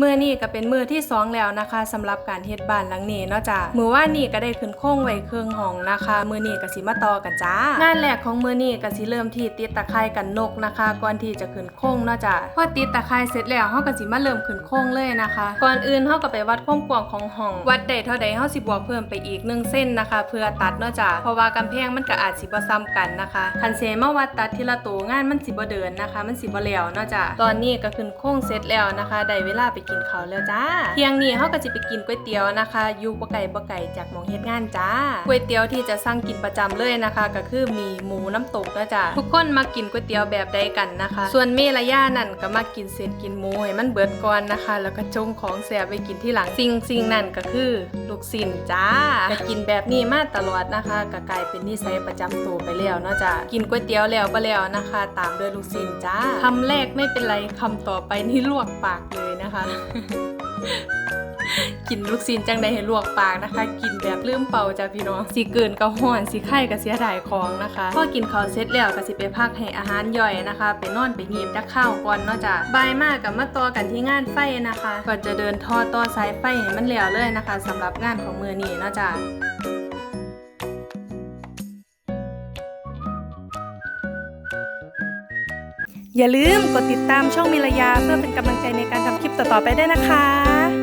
มือนี่ก็เป็นมือที่สองแล้วนะคะสำหรับการเฮ็ดบ้านหลังนี้เนาะจ้ะมือว่านี่ก็ได้ขึ้นโค้งไว้เครื่องห้องนะคะ มือนี่ก็สิมาต่อกันจ้างานแรกของมือนี่ก็สิเริ่มที่ติดตะไคร่กันนกนะคะ ก่อนที่จะขึ้นโค้งเนาะจ้ะพอติดตะไคร่เสร็จแล้วเฮาก็สิมาเริ่มขึ้นโค้งเลยนะคะ ก่อนอื่นเฮาก็ไปวัดความกว้างของห้อง วัดได้เท่าใดเฮาสิบวกเพิ่มไปอีก1เส้นนะคะ เพื่อตัดเนาะจ้ะเพราะว่ากำแพงมันก็อาจสิบ่ซ้ำกันนะคะคันเสมาวัดตัดทีละตัวงานมันสิบ่เดินนะคะ มันสิบ่แล้วเนาะจ้ะตอนนี้ก็ขึ้นโค้งเสร็จแล้วนะคะได้เวลาไปกินข้าแล้วจ้าเที่ยงนี้เขาก็จะไปกินก๋วยเตี๋ยวนะคะอยู่บ่ไก่บ่ไก่จากหมองเฮ็ดงานจ้าก๋วยเตี๋ยวที่จะสั่งกินประจำเลยนะคะ ก็คือมีหมูน้ำตกนะจ๊ะทุกคนมากินก๋วยเตี๋ยวแบบใดกันนะคะ ส่วนเมละย่านั่นก็มากินเศษกินหมูให้มันเบิดก่อนนะคะ แล้วก็จงของแสบไปกินที่หลังสิ่งสิ่งนั่นก็คือลูกสินจ้าก็กินแบบนี้มาตลอดนะคะก็กลายเป็นนิสัยประจำตัวไปแล้วนะจ้ะกินก๋วยเตี๋ยวแล้วก็แล้วนะคะ ตามด้วยลูกสินจ้าคำแรกไม่เป็นไรคำต่อไปนี่ลวกปากเลยนะคะกินลูกซีนจังใดให้ลวกปากนะคะ กินแบบลืมเป่าจ้ะพี่น้องสีเกินก็ห่อนสีไข่ก็เสียดายของนะคะพอกินข้าวเสร็จแล้วก็สิไปพักให้อาหารย่อยนะคะ ไปนอนไปหีบจักข้าวก่อนเนาะจ้ะบายมากกับมาต่อกันที่งานไฟนะคะก่อนจะเดินทอต่อสายไฟให้มันแล้วเลยนะคะสำหรับงานของมือนี้เนาะจ้ะ อย่าลืมกดติดตามช่องมิรยาเพื่อเป็นกำลังใจในการทำคลิปต่อๆไปได้นะคะ